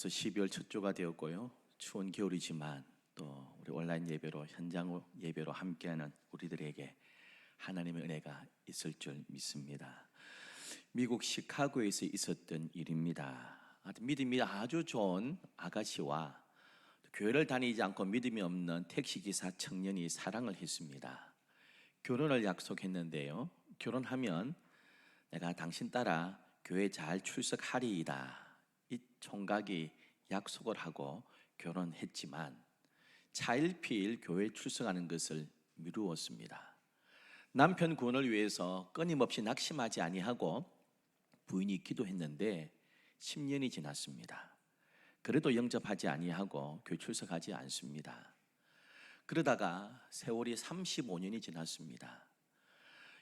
그래서 12월 첫 주가 되었고요. 추운 겨울이지만 또 우리 온라인 예배로 현장 예배로 함께하는 우리들에게 하나님의 은혜가 있을 줄 믿습니다. 미국 시카고에서 있었던 일입니다. 믿음이 아주 좋은 아가씨와 교회를 다니지 않고 믿음이 없는 택시기사 청년이 사랑을 했습니다. 결혼을 약속했는데요. 결혼하면 내가 당신 따라 교회 잘 출석하리이다. 이 총각이 약속을 하고 결혼했지만 차일피일 교회 출석하는 것을 미루었습니다. 남편 구원을 위해서 끊임없이 낙심하지 아니하고 부인이 기도했는데 10년이 지났습니다. 그래도 영접하지 아니하고 교회 출석하지 않습니다. 그러다가 세월이 35년이 지났습니다.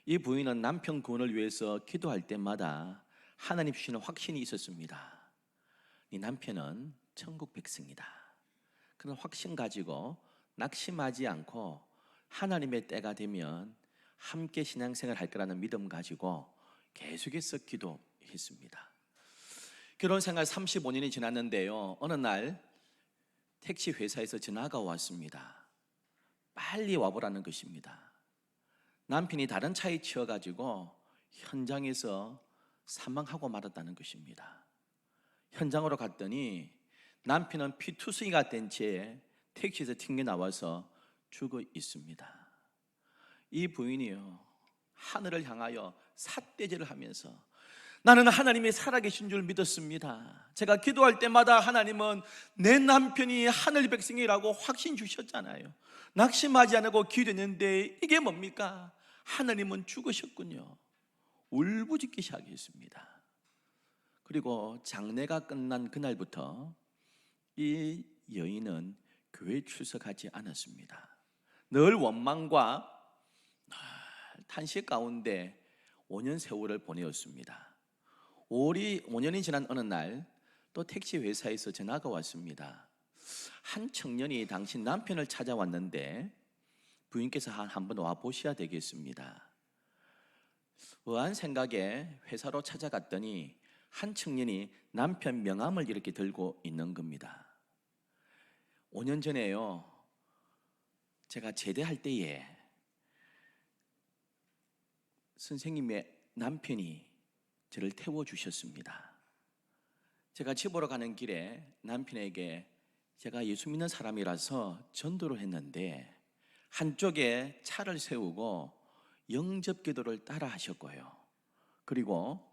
이 부인은 남편 구원을 위해서 기도할 때마다 하나님 주시는 확신이 있었습니다. 이 남편은 천국 백성이다. 그런 확신 가지고 낙심하지 않고 하나님의 때가 되면 함께 신앙생활 할 거라는 믿음 가지고 계속해서 기도했습니다. 결혼 생활 35년이 지났는데요. 어느 날 택시 회사에서 전화가 왔습니다. 빨리 와보라는 것입니다. 남편이 다른 차에 치여가지고 현장에서 사망하고 말았다는 것입니다. 현장으로 갔더니 남편은 피투성이가 된 채 택시에서 튕겨 나와서 죽어 있습니다. 이 부인이요 하늘을 향하여 삿대질을 하면서 나는 하나님이 살아계신 줄 믿었습니다. 제가 기도할 때마다 하나님은 내 남편이 하늘 백성이라고 확신 주셨잖아요. 낙심하지 않고 기도했는데 이게 뭡니까? 하나님은 죽으셨군요. 울부짖기 시작했습니다. 그리고 장례가 끝난 그날부터 이 여인은 교회 출석하지 않았습니다. 늘 원망과 탄식 가운데 5년 세월을 보내었습니다. 5월이 5년이 지난 어느 날 또 택시 회사에서 전화가 왔습니다. 한 청년이 당신 남편을 찾아왔는데 부인께서 한번 와 보셔야 되겠습니다. 의한 생각에 회사로 찾아갔더니 한 청년이 남편 명함을 이렇게 들고 있는 겁니다. 5년 전에요. 제가 제대할 때에 선생님의 남편이 저를 태워 주셨습니다. 제가 집으로 가는 길에 남편에게 제가 예수 믿는 사람이라서 전도를 했는데 한쪽에 차를 세우고 영접 기도를 따라 하셨고요. 그리고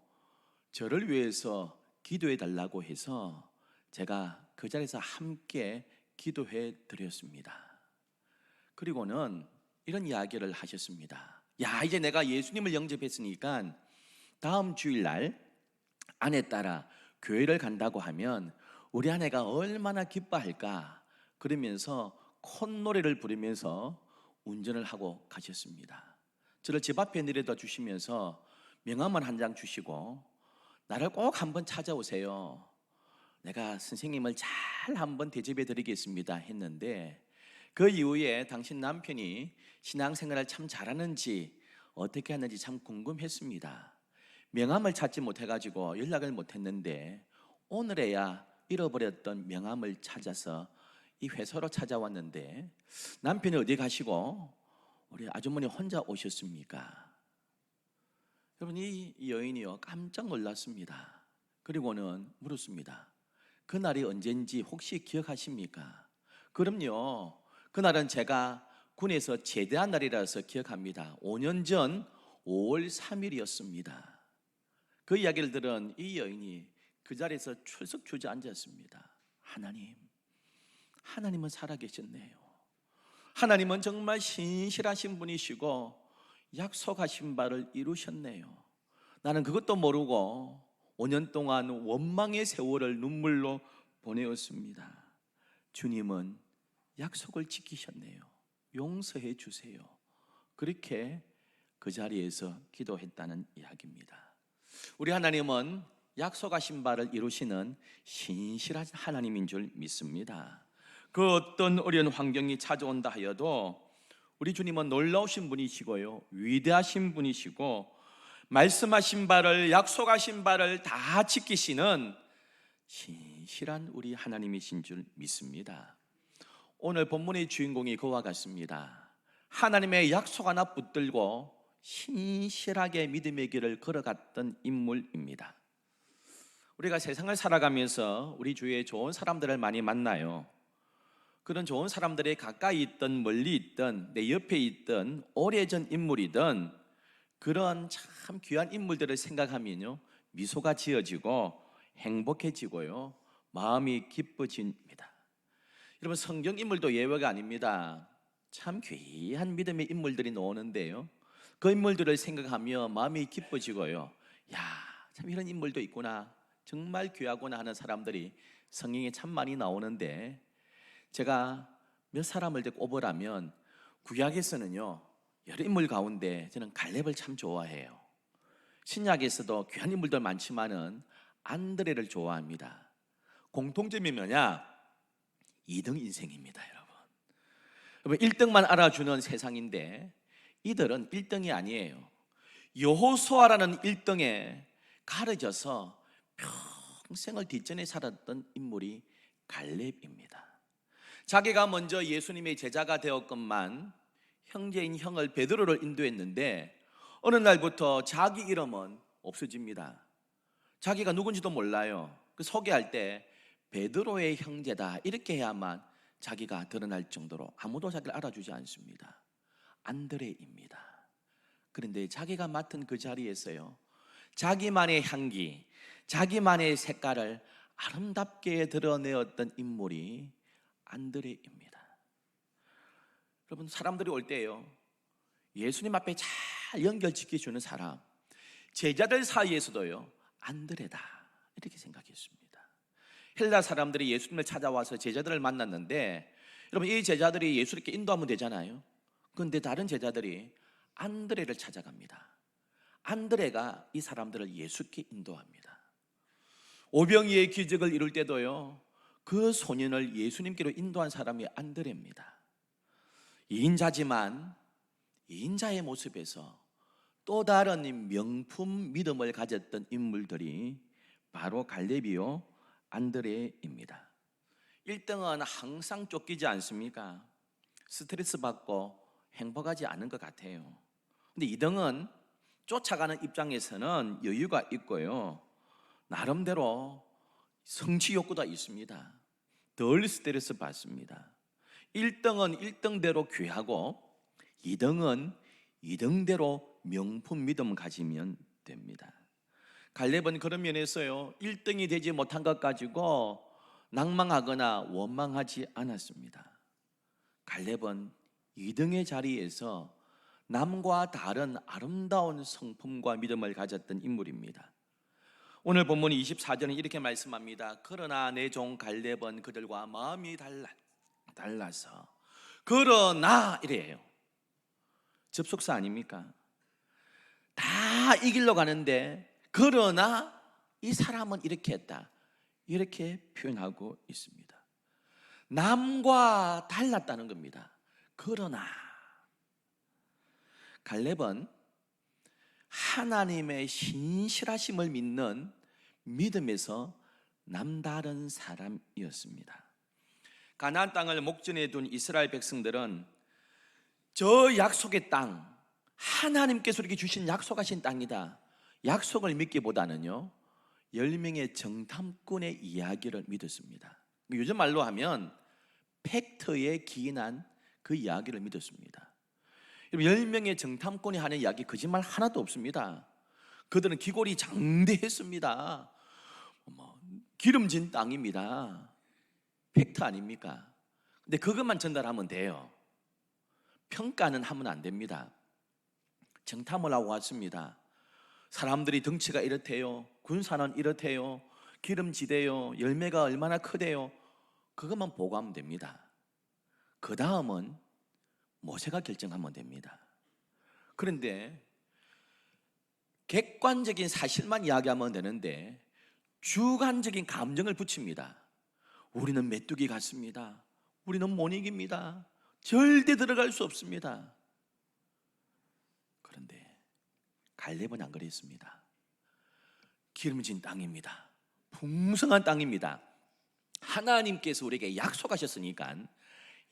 저를 위해서 기도해 달라고 해서 제가 그 자리에서 함께 기도해 드렸습니다. 그리고는 이런 이야기를 하셨습니다. 야, 이제 내가 예수님을 영접했으니까 다음 주일날 아내 따라 교회를 간다고 하면 우리 아내가 얼마나 기뻐할까 그러면서 콧노래를 부르면서 운전을 하고 가셨습니다. 저를 집 앞에 내려다 주시면서 명함을 한 장 주시고 나를 꼭 한번 찾아오세요. 내가 선생님을 잘 한번 대접해 드리겠습니다 했는데 그 이후에 당신 남편이 신앙생활을 참 잘하는지 어떻게 하는지 참 궁금했습니다. 명함을 찾지 못해가지고 연락을 못했는데 오늘에야 잃어버렸던 명함을 찾아서 이 회사로 찾아왔는데 남편이 어디 가시고 우리 아주머니 혼자 오셨습니까? 여러분 이 여인이요 깜짝 놀랐습니다. 그리고는 물었습니다. 그 날이 언젠지 혹시 기억하십니까? 그럼요. 그 날은 제가 군에서 제대한 날이라서 기억합니다. 5년 전 5월 3일이었습니다. 그 이야기를 들은 이 여인이 그 자리에서 출석 주저앉았습니다. 하나님, 하나님은 살아계셨네요. 하나님은 정말 신실하신 분이시고 약속하신 바를 이루셨네요. 나는 그것도 모르고 5년 동안 원망의 세월을 눈물로 보내었습니다. 주님은 약속을 지키셨네요. 용서해 주세요. 그렇게 그 자리에서 기도했다는 이야기입니다. 우리 하나님은 약속하신 바를 이루시는 신실한 하나님인 줄 믿습니다. 그 어떤 어려운 환경이 찾아온다 하여도 우리 주님은 놀라우신 분이시고요. 위대하신 분이시고 말씀하신 바를 약속하신 바를 다 지키시는 신 신실한 우리 하나님이신 줄 믿습니다. 오늘 본문의 주인공이 그와 같습니다. 하나님의 약속 하나 붙들고 신실하게 믿음의 길을 걸어갔던 인물입니다. 우리가 세상을 살아가면서 우리 주위에 좋은 사람들을 많이 만나요. 그런 좋은 사람들이 가까이 있든 멀리 있든 내 옆에 있든 오래전 인물이든 그런 참 귀한 인물들을 생각하면요 미소가 지어지고 행복해지고요 마음이 기뻐집니다. 여러분 성경 인물도 예외가 아닙니다. 참 귀한 믿음의 인물들이 나오는데요. 그 인물들을 생각하며 마음이 기뻐지고요. 야, 참 이런 인물도 있구나. 정말 귀하구나 하는 사람들이 성경에 참 많이 나오는데 제가 몇 사람을 꼽으라면 구약에서는요 여러 인물 가운데 저는 갈렙을 참 좋아해요. 신약에서도 귀한 인물들 많지만은 안드레를 좋아합니다. 공통점이 뭐냐? 2등 인생입니다, 여러분. 여러분 1등만 알아주는 세상인데 이들은 1등이 아니에요. 여호수아라는 1등에 가려져서 평생을 뒷전에 살았던 인물이 갈렙입니다. 자기가 먼저 예수님의 제자가 되었건만 형제인 형을 베드로를 인도했는데 어느 날부터 자기 이름은 없어집니다. 자기가 누군지도 몰라요. 그 소개할 때 베드로의 형제다 이렇게 해야만 자기가 드러날 정도로 아무도 자기를 알아주지 않습니다. 안드레입니다. 그런데 자기가 맡은 그 자리에서요. 자기만의 향기, 자기만의 색깔을 아름답게 드러내었던 인물이 안드레입니다. 여러분 사람들이 올 때요. 예수님 앞에 잘 연결시켜 주는 사람, 제자들 사이에서도요. 안드레다 이렇게 생각했습니다. 헬라 사람들이 예수님을 찾아와서 제자들을 만났는데 여러분 이 제자들이 예수 이렇게 인도하면 되잖아요. 그런데 다른 제자들이 안드레를 찾아갑니다. 안드레가 이 사람들을 예수께 인도합니다. 오병이의 기적을 이룰 때도요. 그 소년을 예수님께로 인도한 사람이 안드레입니다. 이인자지만 이인자의 모습에서 또 다른 명품 믿음을 가졌던 인물들이 바로 갈렙이요 안드레입니다. 1등은 항상 쫓기지 않습니까? 스트레스 받고 행복하지 않은 것 같아요. 근데 2등은 쫓아가는 입장에서는 여유가 있고요. 나름대로 성취 욕구가 있습니다. 덜 스트레스 받습니다. 1등은 1등대로 귀하고 2등은 2등대로 명품 믿음 가지면 됩니다. 갈렙은 그런 면에서요. 1등이 되지 못한 것 가지고 낭망하거나 원망하지 않았습니다. 갈렙은 2등의 자리에서 남과 다른 아름다운 성품과 믿음을 가졌던 인물입니다. 오늘 본문 24절은 이렇게 말씀합니다. 그러나 내 종 갈렙은 그들과 마음이 달라, 달라서 그러나 이래요. 접속사 아닙니까? 다 이길러 가는데 그러나 이 사람은 이렇게 했다. 이렇게 표현하고 있습니다. 남과 달랐다는 겁니다. 그러나 갈렙은 하나님의 신실하심을 믿는 믿음에서 남다른 사람이었습니다. 가나안 땅을 목전에 둔 이스라엘 백성들은 저 약속의 땅 하나님께서 이렇게 주신 약속하신 땅이다. 약속을 믿기보다는요. 10명의 정탐꾼의 이야기를 믿었습니다. 요즘 말로 하면 팩트에 기인한 그 이야기를 믿었습니다. 10명의 정탐꾼이 하는 이야기 거짓말 하나도 없습니다. 그들은 기골이 장대했습니다. 뭐, 기름진 땅입니다. 팩트 아닙니까? 근데 그것만 전달하면 돼요. 평가는 하면 안 됩니다. 정탐을 하고 왔습니다. 사람들이 덩치가 이렇대요. 군사는 이렇대요. 기름지대요. 열매가 얼마나 크대요. 그것만 보고하면 됩니다. 그 다음은 모세가 결정하면 됩니다. 그런데 객관적인 사실만 이야기하면 되는데 주관적인 감정을 붙입니다. 우리는 메뚜기 같습니다. 우리는 못 이깁니다. 절대 들어갈 수 없습니다. 그런데 갈렙은 안 그랬습니다. 기름진 땅입니다. 풍성한 땅입니다. 하나님께서 우리에게 약속하셨으니까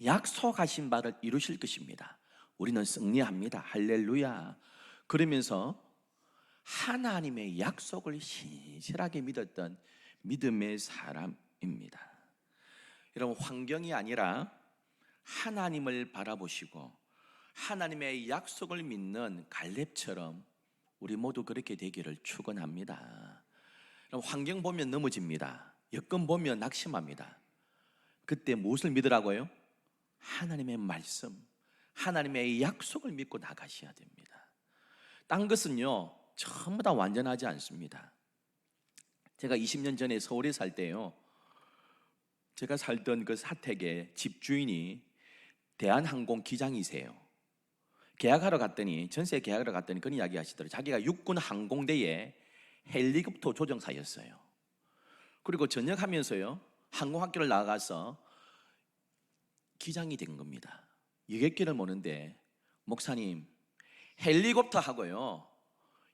약속하신 바를 이루실 것입니다. 우리는 승리합니다. 할렐루야. 그러면서 하나님의 약속을 신실하게 믿었던 믿음의 사람입니다. 여러분 환경이 아니라 하나님을 바라보시고 하나님의 약속을 믿는 갈렙처럼 우리 모두 그렇게 되기를 축원합니다. 환경 보면 넘어집니다. 여건 보면 낙심합니다. 그때 무엇을 믿으라고요? 하나님의 말씀, 하나님의 약속을 믿고 나가셔야 됩니다. 딴 것은요, 전부 다 완전하지 않습니다. 제가 20년 전에 서울에 살 때요, 제가 살던 그 사택의 집주인이 대한항공 기장이세요. 계약하러 갔더니 전세 계약하러 갔더니 그런 이야기 하시더라고요. 자기가 육군 항공대의 헬리콥터 조종사였어요. 그리고 전역하면서요 항공학교를 나가서 기장이 된 겁니다. 여객기를 모는데 목사님 헬리콥터 하고요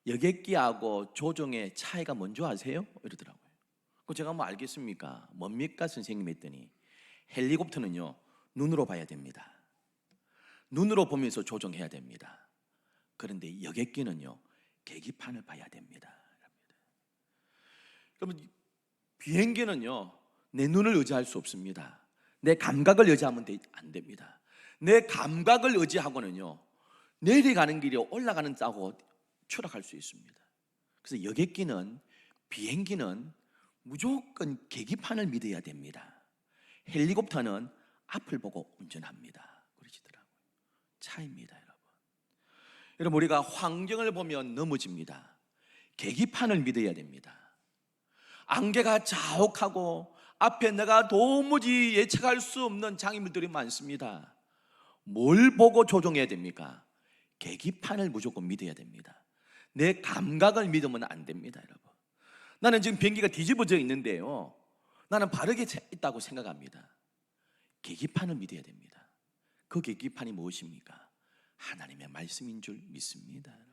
여객기하고 조종의 차이가 뭔지 아세요? 이러더라고요. 그 제가 뭐 알겠습니까? 뭡니까 선생님 했더니 헬리콥터는요 눈으로 봐야 됩니다. 눈으로 보면서 조종해야 됩니다. 그런데 여객기는요 계기판을 봐야 됩니다. 그러면 비행기는요 내 눈을 의지할 수 없습니다. 내 감각을 의지하면 되- 안 됩니다. 내 감각을 의지하고는요 내려가는 길이 올라가는 짜고 추락할 수 있습니다. 그래서 여객기는 비행기는 무조건 계기판을 믿어야 됩니다. 헬리콥터는 앞을 보고 운전합니다. 그러시더라고요. 차입니다, 여러분. 여러분 우리가 환경을 보면 넘어집니다. 계기판을 믿어야 됩니다. 안개가 자욱하고 앞에 내가 도무지 예측할 수 없는 장애물들이 많습니다. 뭘 보고 조종해야 됩니까? 계기판을 무조건 믿어야 됩니다. 내 감각을 믿으면 안 됩니다, 여러분. 나는 지금 비행기가 뒤집어져 있는데요. 나는 바르게 있다고 생각합니다. 계기판을 믿어야 됩니다. 그 계기판이 무엇입니까? 하나님의 말씀인 줄 믿습니다, 여러분.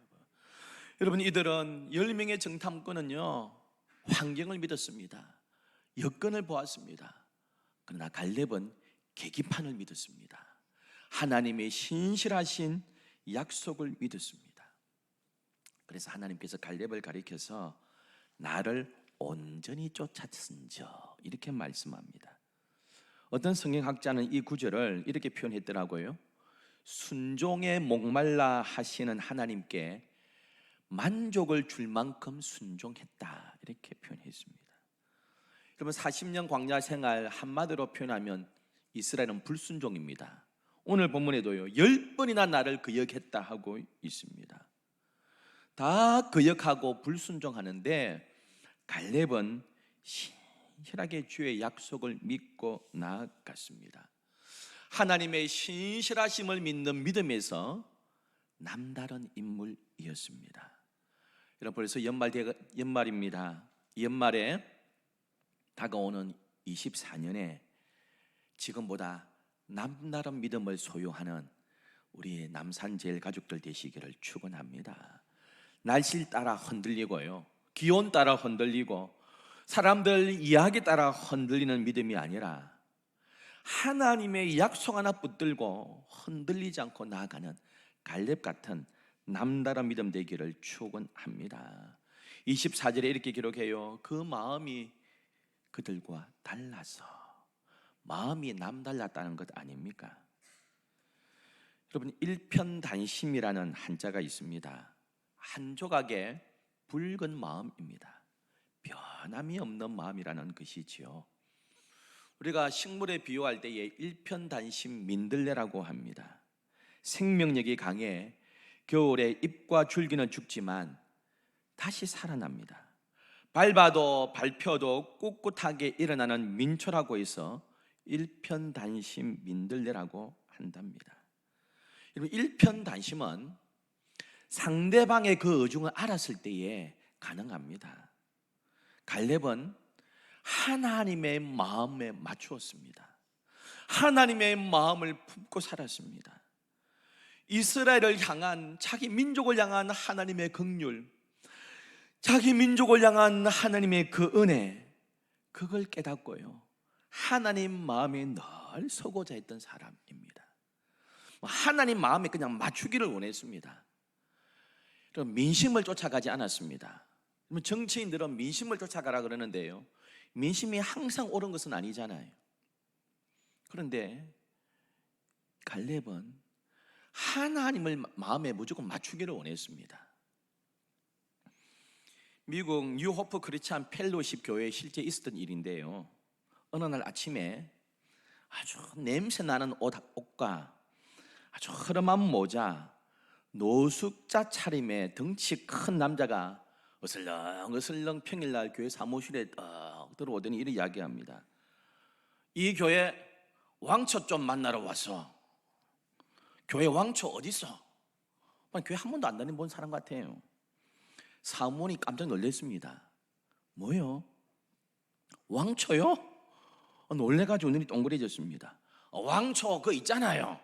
여러분 이들은 열 명의 정탐꾼은요 환경을 믿었습니다. 여건을 보았습니다. 그러나 갈렙은 계기판을 믿었습니다. 하나님의 신실하신 약속을 믿었습니다. 그래서 하나님께서 갈렙을 가리켜서 나를 온전히 쫓았은저 이렇게 말씀합니다. 어떤 성경학자는 이 구절을 이렇게 표현했더라고요. 순종에 목말라 하시는 하나님께 만족을 줄 만큼 순종했다 이렇게 표현했습니다. 여러분 40년 광야 생활 한마디로 표현하면 이스라엘은 불순종입니다. 오늘 본문에도요 열 번이나 나를 거역했다 하고 있습니다. 다 거역하고 불순종하는데 갈렙은 신실하게 주의 약속을 믿고 나아갔습니다. 하나님의 신실하심을 믿는 믿음에서 남다른 인물이었습니다. 여러분 벌써 연말 대 연말입니다. 연말에 다가오는 24년에 지금보다 남다른 믿음을 소유하는 우리 남산 제일 가족들 되시기를 축원합니다. 날씨 따라 흔들리고요. 기온 따라 흔들리고 사람들 이야기 따라 흔들리는 믿음이 아니라 하나님의 약속 하나 붙들고 흔들리지 않고 나아가는 갈렙 같은 남다른 믿음 되기를 축원합니다. 24절에 이렇게 기록해요. 그 마음이 그들과 달라서 마음이 남달랐다는 것 아닙니까? 여러분 일편단심이라는 한자가 있습니다. 한 조각의 붉은 마음입니다. 변함이 없는 마음이라는 것이지요. 우리가 식물에 비유할 때에 일편단심 민들레라고 합니다. 생명력이 강해 겨울에 잎과 줄기는 죽지만 다시 살아납니다. 밟아도 밟혀도 꿋꿋하게 일어나는 민초라고 해서 일편단심 민들레라고 한답니다. 여러분 일편단심은 상대방의 그 의중을 알았을 때에 가능합니다. 갈렙은 하나님의 마음에 맞추었습니다. 하나님의 마음을 품고 살았습니다. 이스라엘을 향한 자기 민족을 향한 하나님의 긍휼, 자기 민족을 향한 하나님의 그 은혜, 그걸 깨닫고요. 하나님 마음에 늘 서고자 했던 사람입니다. 뭐 하나님 마음에 그냥 맞추기를 원했습니다. 민심을 쫓아가지 않았습니다. 그러면 정치인들은 민심을 쫓아가라 그러는데요. 민심이 항상 옳은 것은 아니잖아요. 그런데 갈렙은 하나님을 마- 마음에 무조건 맞추기를 원했습니다. 미국 뉴호프 크리스찬 펠로십 교회에 실제 있었던 일인데요. 어느 날 아침에 아주 냄새 나는 옷, 옷과 아주 허름한 모자, 노숙자 차림의 덩치 큰 남자가 어슬렁 어슬렁 평일날 교회 사무실에 딱 들어오더니 이렇게 이야기합니다. 이 교회 왕초 좀 만나러 왔어. 교회 왕초 어디 있어? 교회 한 번도 안 다닌 본 사람 같아요. 사모니 깜짝 놀랐습니다. 뭐요? 왕초요? 어, 놀래가지고 눈이 동그래졌습니다. 어, 왕초 그거 있잖아요.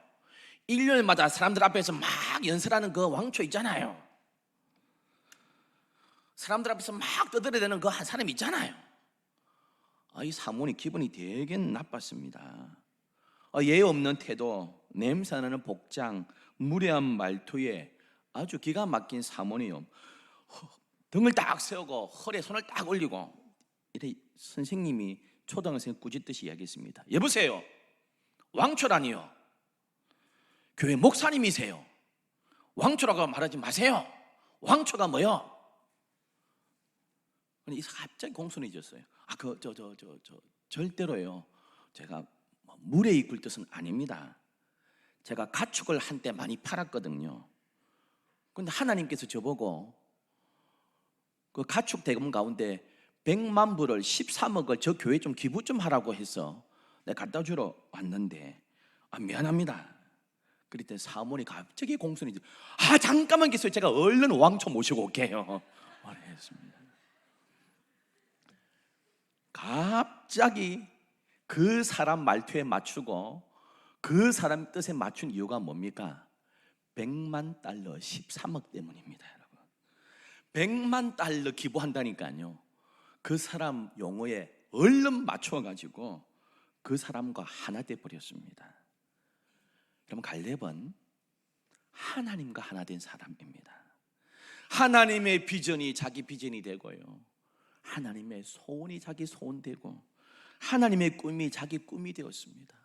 일요일마다 사람들 앞에서 막 연설하는 그 왕초 있잖아요. 사람들 앞에서 막 떠들어대는 그 한 사람 있잖아요. 아, 이 사모니 기분이 되게 나빴습니다. 아, 예의 없는 태도, 냄새나는 복장, 무례한 말투에 아주 기가 막힌 사모니요. 등을 딱 세우고 허리에 손을 딱 올리고 이래 선생님이 초등학생 꾸짖듯이 이야기했습니다. 여보세요. 왕초라니요. 교회 목사님이세요. 왕초라고 말하지 마세요. 왕초가 뭐요? 갑자기 공손해졌어요. 아 그 저 저 저 저 절대로요. 제가 뭐 물에 이끌 뜻은 아닙니다. 제가 가축을 한때 많이 팔았거든요. 근데 하나님께서 저보고 그 가축 대금 가운데 100만 불을 13억을 저 교회 좀 기부 좀 하라고 해서 내가 갖다 주러 왔는데 아 미안합니다. 그랬더니 사모니 갑자기 공손해져. 아 잠깐만 계세요. 제가 얼른 왕초 모시고 올게요. 말했습니다. 갑자기 그 사람 말투에 맞추고 그 사람 뜻에 맞춘 이유가 뭡니까? 100만 달러 13억 때문입니다. 100만 달러 기부한다니까요. 그 사람 용어에 얼른 맞춰 가지고 그 사람과 하나 돼 버렸습니다. 여러분 갈렙은 하나님과 하나 된 사람입니다. 하나님의 비전이 자기 비전이 되고요. 하나님의 소원이 자기 소원 되고 하나님의 꿈이 자기 꿈이 되었습니다.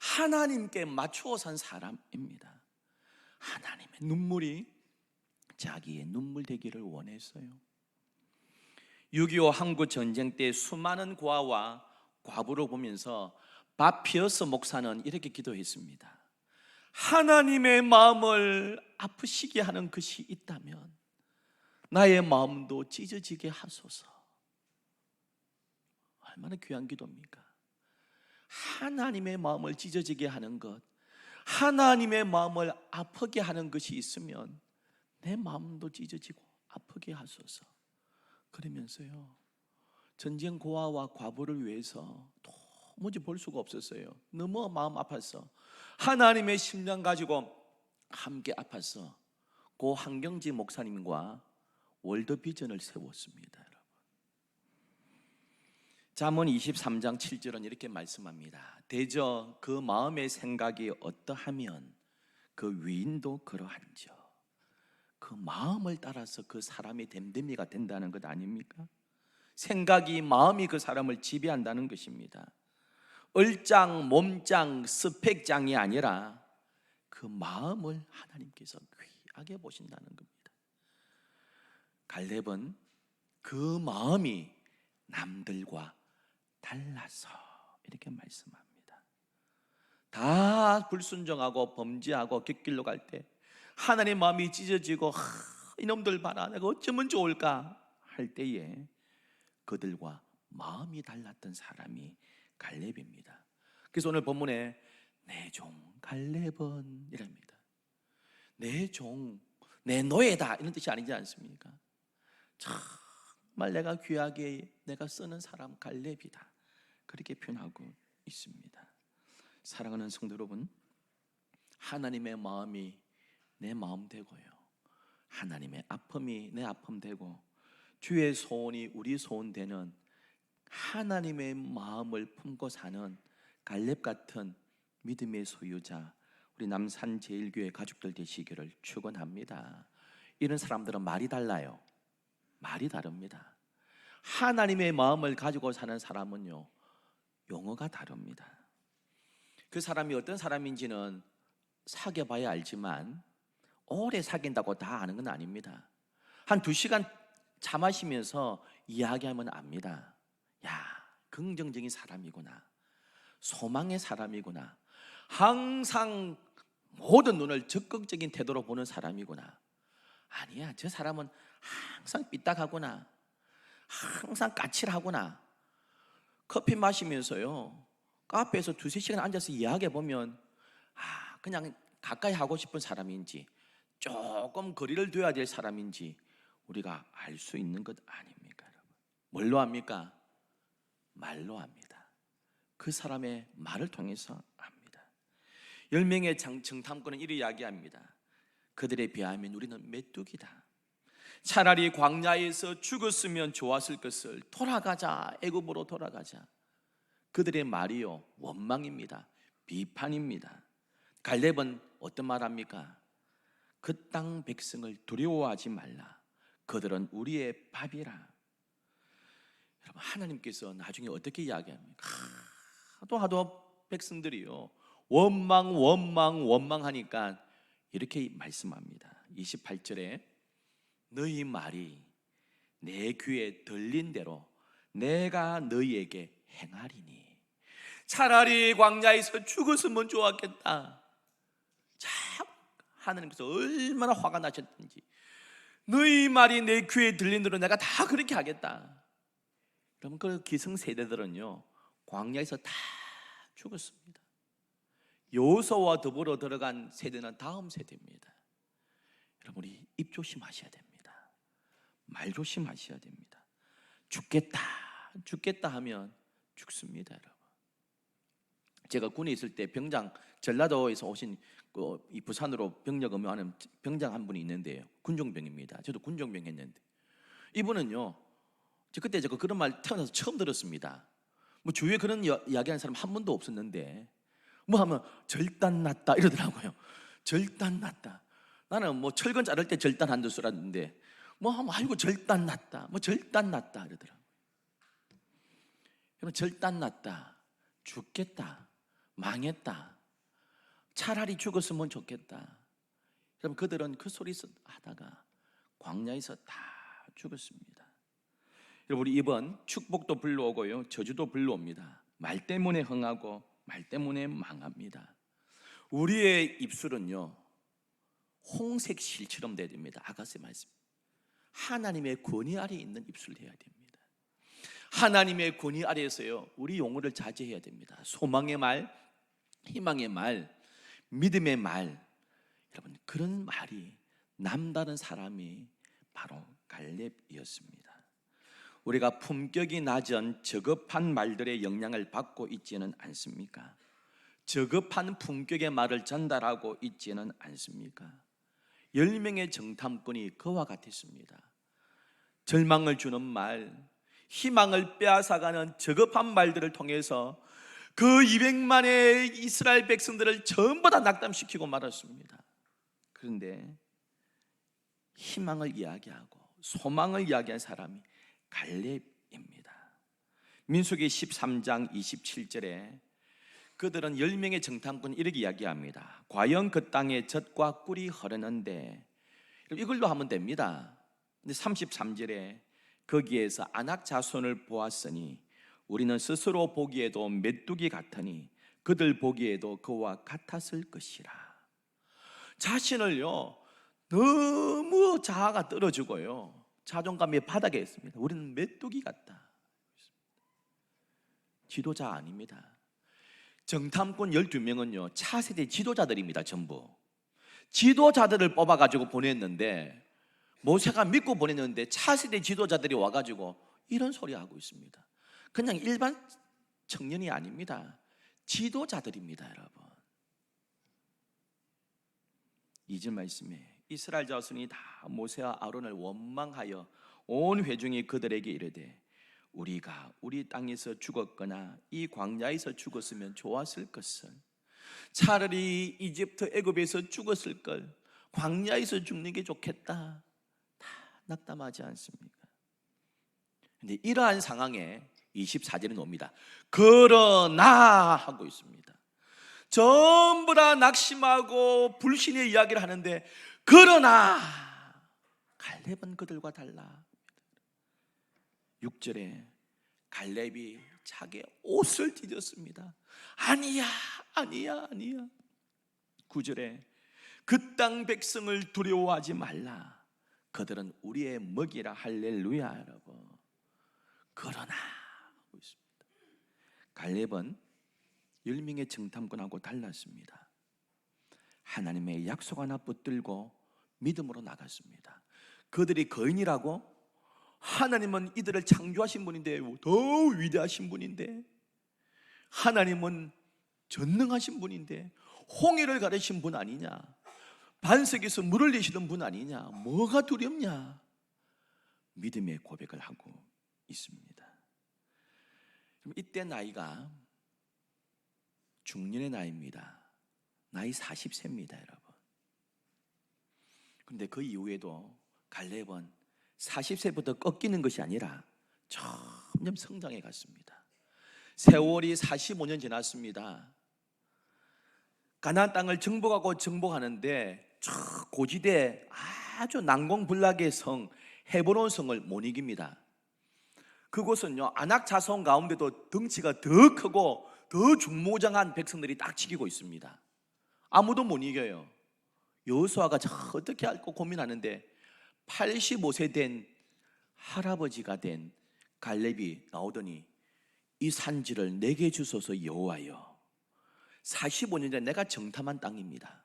하나님께 맞추어 산 사람입니다. 하나님의 눈물이 자기의 눈물 되기를 원했어요. 6.25 한국 전쟁 때 수많은 고아와 과부를 보면서 바피어스 목사는 이렇게 기도했습니다. 하나님의 마음을 아프시게 하는 것이 있다면 나의 마음도 찢어지게 하소서. 얼마나 귀한 기도입니까? 하나님의 마음을 찢어지게 하는 것, 하나님의 마음을 아프게 하는 것이 있으면 내 마음도 찢어지고 아프게 하소서. 그러면서요, 전쟁 고아와 과부를 위해서 도무지 볼 수가 없었어요. 너무 마음 아팠어. 하나님의 심령 가지고 함께 아팠어. 고 한경지 목사님과 월드 비전을 세웠습니다, 여러분. 잠언 23장 7절은 이렇게 말씀합니다. 대저 그 마음의 생각이 어떠하면 그 위인도 그러한지요. 그 마음을 따라서 그 사람이 됨됨이가 된다는 것 아닙니까? 생각이 마음이 그 사람을 지배한다는 것입니다. 얼짱, 몸짱, 스펙짱이 아니라 그 마음을 하나님께서 귀하게 보신다는 겁니다. 갈렙은 그 마음이 남들과 달라서 이렇게 말씀합니다. 다 불순종하고 범죄하고 객길로 갈 때 하나님 마음이 찢어지고 하, 이놈들 봐라 내가 어쩌면 좋을까 할 때에 그들과 마음이 달랐던 사람이 갈렙입니다. 그래서 오늘 본문에 내 종 갈렙은 이랍니다. 내 종, 내 노예다 이런 뜻이 아니지 않습니까? 정말 내가 귀하게 내가 쓰는 사람 갈렙이다. 그렇게 표현하고 있습니다. 사랑하는 성도 여러분, 하나님의 마음이 내 마음 되고요. 하나님의 아픔이 내 아픔 되고 주의 소원이 우리 소원 되는 하나님의 마음을 품고 사는 갈렙 같은 믿음의 소유자 우리 남산 제일교회 가족들 되시기를 축원합니다. 이런 사람들은 말이 달라요. 말이 다릅니다. 하나님의 마음을 가지고 사는 사람은요. 용어가 다릅니다. 그 사람이 어떤 사람인지는 사귀어 봐야 알지만 오래 사귄다고 다 아는 건 아닙니다. 한 두 시간 차 마시면서 이야기하면 압니다. 야, 긍정적인 사람이구나. 소망의 사람이구나. 항상 모든 눈을 적극적인 태도로 보는 사람이구나. 아니야, 저 사람은 항상 삐딱하구나. 항상 까칠하구나. 커피 마시면서요. 카페에서 두세 시간 앉아서 이야기해 보면 아, 그냥 가까이 하고 싶은 사람인지 조금 거리를 둬야 될 사람인지 우리가 알 수 있는 것 아닙니까, 여러분? 뭘로 합니까? 말로 합니다. 그 사람의 말을 통해서 압니다. 열 명의 장- 정탐꾼은 이리 이야기합니다. 그들에 비하면 우리는 메뚜기다. 차라리 광야에서 죽었으면 좋았을 것을 돌아가자 애굽으로 돌아가자. 그들의 말이요 원망입니다. 비판입니다. 갈렙은 어떤 말합니까? 그 땅 백성을 두려워하지 말라. 그들은 우리의 밥이라. 여러분 하나님께서 나중에 어떻게 이야기합니까? 하도 하도 백성들이요 원망 원망 원망하니까 이렇게 말씀합니다. 28절에 너희 말이 내 귀에 들린 대로 내가 너희에게 행하리니 차라리 광야에서 죽었으면 좋았겠다. 참 하나님께서 얼마나 화가 나셨든지 너희 말이 내 귀에 들린 대로 내가 다 그렇게 하겠다. 그러면 그 기성 세대들은요 광야에서 다 죽었습니다. 요소와 더불어 들어간 세대는 다음 세대입니다. 여러분 우리 입 조심하셔야 됩니다. 말 조심하셔야 됩니다. 죽겠다, 죽겠다 하면 죽습니다, 여러분. 제가 군에 있을 때 병장 전라도에서 오신 그 이 부산으로 병력 의무하는 병장 한 분이 있는데요. 군종병입니다. 저도 군종병 했는데 이분은요. 저 그때 제가 그런 말 태어나서 처음 들었습니다. 뭐 주위에 그런 여- 이야기하는 사람 한 번도 없었는데 뭐 하면 절단 났다 이러더라고요. 절단 났다. 나는 뭐 철근 자를 때 절단 한줄 줄 알았는데 뭐 하면 아이고 절단 났다. 뭐 절단 났다 이러더라고요. 여러분 절단 났다. 죽겠다. 망했다. 차라리 죽었으면 좋겠다. 그럼 그들은 그 소리 하다가 광야에서 다 죽었습니다. 여러분 이번 축복도 불러오고요. 저주도 불러옵니다. 말 때문에 흥하고 말 때문에 망합니다. 우리의 입술은요. 홍색 실처럼 돼야 됩니다. 아가씨 말씀. 하나님의 권위 아래 있는 입술 해야 됩니다. 하나님의 권위 아래에서요. 우리 용어를 자제해야 됩니다. 소망의 말, 희망의 말, 믿음의 말. 여러분 그런 말이 남다른 사람이 바로 갈렙이었습니다. 우리가 품격이 낮은 저급한 말들의 영향을 받고 있지는 않습니까? 저급한 품격의 말을 전달하고 있지는 않습니까? 열 명의 정탐꾼이 그와 같았습니다. 절망을 주는 말, 희망을 빼앗아가는 저급한 말들을 통해서 그 200만의 이스라엘 백성들을 전부 다 낙담시키고 말았습니다. 그런데 희망을 이야기하고 소망을 이야기한 사람이 갈렙입니다. 민수기 13장 27절에 그들은 10명의 정탐꾼 이렇게 이야기합니다. 과연 그 땅에 젖과 꿀이 흐르는데 이걸로 하면 됩니다. 근데 33절에 거기에서 안악 자손을 보았으니 우리는 스스로 보기에도 메뚜기 같으니 그들 보기에도 그와 같았을 것이라. 자신을요 너무 자아가 떨어지고요 자존감이 바닥에 있습니다. 우리는 메뚜기 같다. 지도자 아닙니다. 정탐꾼 12명은요 차세대 지도자들입니다. 전부 지도자들을 뽑아가지고 보냈는데 모세가 믿고 보냈는데 차세대 지도자들이 와가지고 이런 소리 하고 있습니다. 그냥 일반 청년이 아닙니다. 지도자들입니다, 여러분. 이절 말씀에 이스라엘 자손이 다 모세와 아론을 원망하여 온 회중이 그들에게 이르되 우리가 우리 땅에서 죽었거나 이 광야에서 죽었으면 좋았을 것을 차라리 이집트 애굽에서 죽었을 걸 광야에서 죽는 게 좋겠다. 다 낙담하지 않습니까? 근데 이러한 상황에 24절에 옵니다. 그러나 하고 있습니다. 전부 다 낙심하고 불신의 이야기를 하는데 그러나 갈렙은 그들과 달라. 6절에 갈렙이 자기 옷을 찢었습니다. 아니야, 아니야, 아니야. 9절에 그 땅 백성을 두려워하지 말라. 그들은 우리의 먹이라 할렐루야, 여러분. 그러나. 갈렙은 열명의 정탐꾼하고 달랐습니다. 하나님의 약속 하나 붙들고 믿음으로 나갔습니다. 그들이 거인이라고 하나님은 이들을 창조하신 분인데 더 위대하신 분인데 하나님은 전능하신 분인데 홍해를 가르신 분 아니냐 반석에서 물을 내시던 분 아니냐 뭐가 두렵냐 믿음의 고백을 하고 있습니다. 그럼 이때 나이가 중년의 나이입니다. 나이 40세입니다, 여러분. 근데 그 이후에도 갈렙은 40세부터 꺾이는 것이 아니라 점점 성장해 갔습니다. 세월이 45년 지났습니다. 가나안 땅을 정복하고 정복하는데 저 고지대 아주 난공불락의 성 헤브론 성을 못 이깁니다. 그곳은요 안악 자손 가운데도 덩치가 더 크고 더 중무장한 백성들이 딱 지키고 있습니다. 아무도 못 이겨요. 여호수아가 저 어떻게 할까 고민하는데 85세 된 할아버지가 된 갈렙이 나오더니 이 산지를 내게 주소서 여호와여. 45년 전에 내가 정탐한 땅입니다.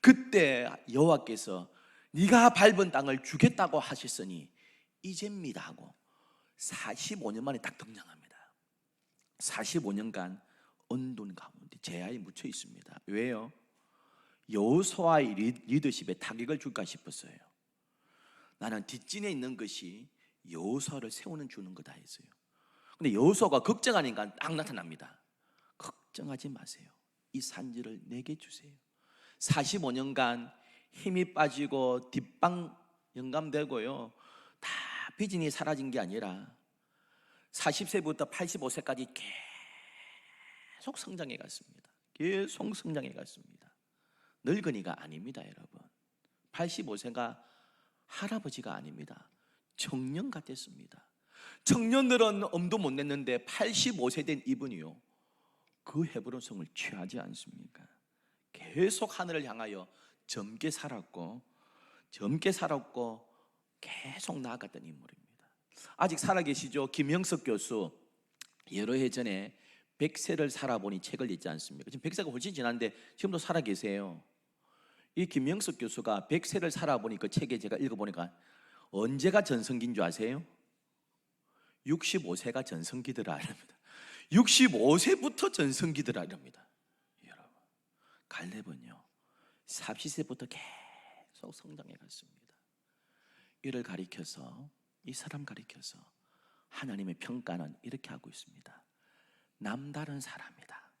그때 여호와께서 네가 밟은 땅을 주겠다고 하셨으니 이제입니다 하고 45년 만에 딱 등장합니다. 45년간 언둔 가운데 제하에 묻혀 있습니다. 왜요? 여호수아의 리- 리더십에 타격을 줄까 싶었어요. 나는 뒷진에 있는 것이 여호수아를 세우는 주는 거다 했어요. 근데 여호수아가 걱정하니까 딱 나타납니다. 걱정하지 마세요. 이 산지를 내게 주세요. 45년간 힘이 빠지고 뒷방 영감되고요. 다 비진이 사라진 게 아니라 40세부터 85세까지 계속 성장해 갔습니다. 계속 성장해 갔습니다. 늙은이가 아닙니다, 여러분. 85세가 할아버지가 아닙니다. 청년 같았습니다. 청년들은 엄도 못 냈는데 85세 된 이분이요. 그 헤브론 성을 취하지 않습니까? 계속 하늘을 향하여 젊게 살았고 젊게 살았고 계속 나아갔던 인물입니다. 아직 살아계시죠? 김영석 교수 여러 해 전에 100세를 살아보니 책을 읽지 않습니까? 지금 100세가 훨씬 지났는데 지금도 살아계세요. 이 김영석 교수가 100세를 살아보니 그 책에 제가 읽어보니까 언제가 전성기인 줄 아세요? 65세가 전성기더라 이럽니다. 65세부터 전성기더라 이럽니다. 여러분, 갈렙은요 40세부터 계속 성장해 갔습니다. 이를 가리켜서 이 사람 가리켜서 하나님의 평가는 이렇게 하고 있습니다. 남다른 사람이다.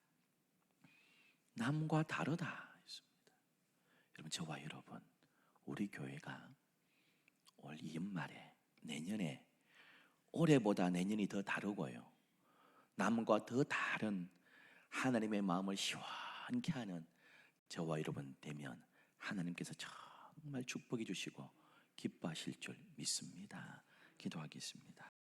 남과 다르다 했습니다. 여러분 저와 여러분 우리 교회가 올 연말에 내년에 올해보다 내년이 더 다르고요. 남과 더 다른 하나님의 마음을 시원케 하는 저와 여러분 되면 하나님께서 정말 축복해 주시고 기뻐하실 줄 믿습니다. 기도하겠습니다.